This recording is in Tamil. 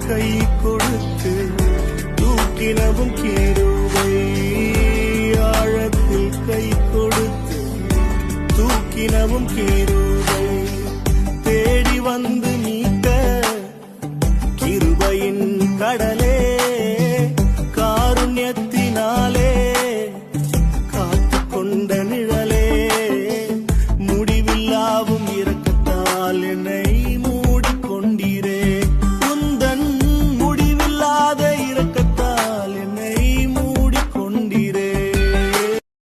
கை கொடுத்து தூக்கினவும் கேருவை ஆழத்தில் கை கொடுத்து தூக்கினவும் கேருவை தேடி வந்து மீட்ட கிருபையின் கடல்